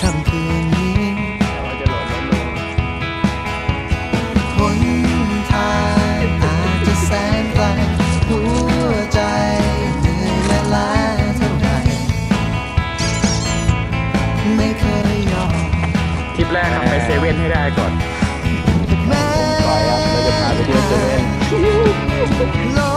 ค่ำคืนนี้หนทางอาจจะแสนไกลหัวใจเหนื่อยและล้าเท่าไหร่ไม่เคยยอมทริปแรกขับไปเซเว่นให้ได้ก่อน แม้ ไปครับเราจะพาไปเที่เซเว่น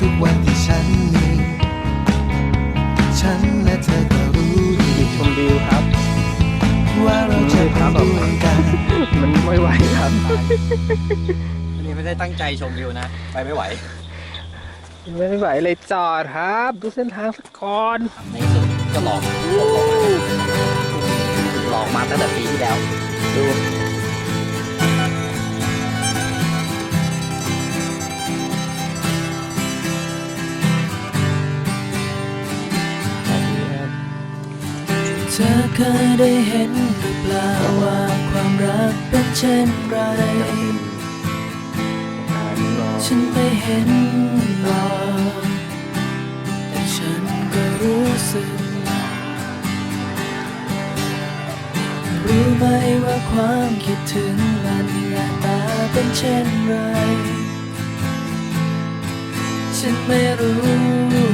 ทุกวันที่ฉันมี ฉันและเธอก็รู้ดี ชมวิวครับ ว่าเราจะเป็ดวกันมันไม่ไหวครับ อันนี้ไม่ได้ตั้งใจชมวิวนะ ไปไม่ไหว ไม่ไหวเลยจอดครับ ดูเส้นทางสักก่อนในสุดจะหลอกหลอกมาตั้งแต่ปีที่แล้ว ดู เธอเคยได้เห็นหรือเปล่าว่าความรักเป็นเช่นไร ฉันไม่เห็นหลอแต่ฉันก็รู้สึก รู้ไหมว่าความคิดถึงมันหน้าตาเป็นเช่นไร ฉันไม่รู้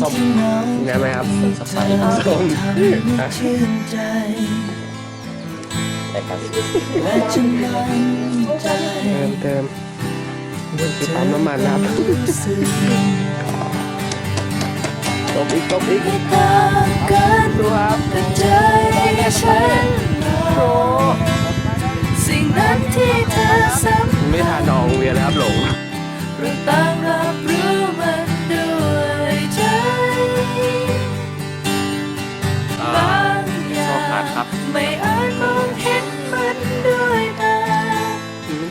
ส้มใช่ไหมครับสไปซ์น้ำส้มแต่กันและฉันมั่นใจเติมเติมนี่คือปั๊มน้ำมันนะครับตบอีกตบอีกไม่ต่างกันดูครับแต่ใจฉันรอสิ่งนั้นที่เธอไม่ทานองเวียนแล้วครับหลงเราต่างรับหรู้มั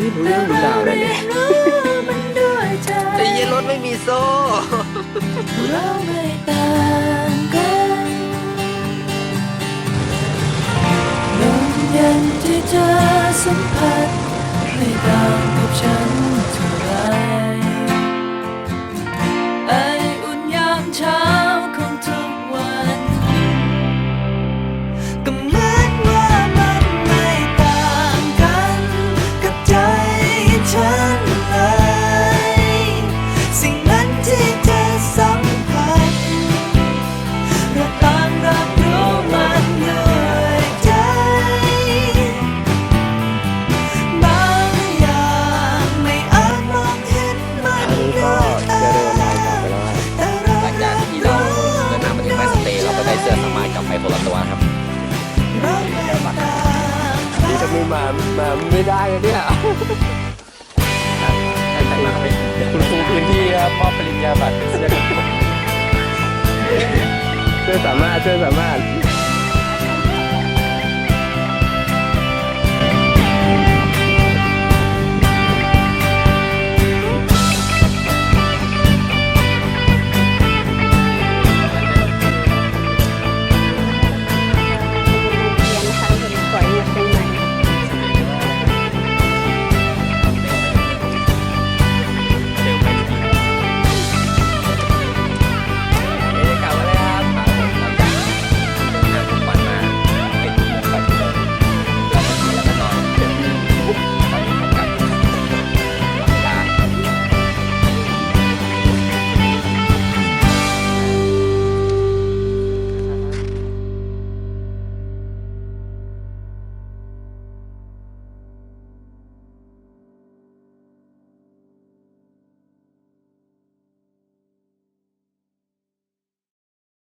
ไม่ได้รู้แต่เรื่องรู้ราวเลยเราเรีเนี่ยยนรู้มันด้วยใจแต่เย็นรถไม่มีโซ่เราไม่ต่างกันลมเย็นที่เธอสัมผัสไม่ต่าง ไม่มามาไม่ได้เลยเนี่ยให้แต่งมาเป็นคุณครูพื้นที่ครับมอบปริญญาบัตรเป็นเสื้อกันฝนเสื้อสามารถเสื้อสามารถ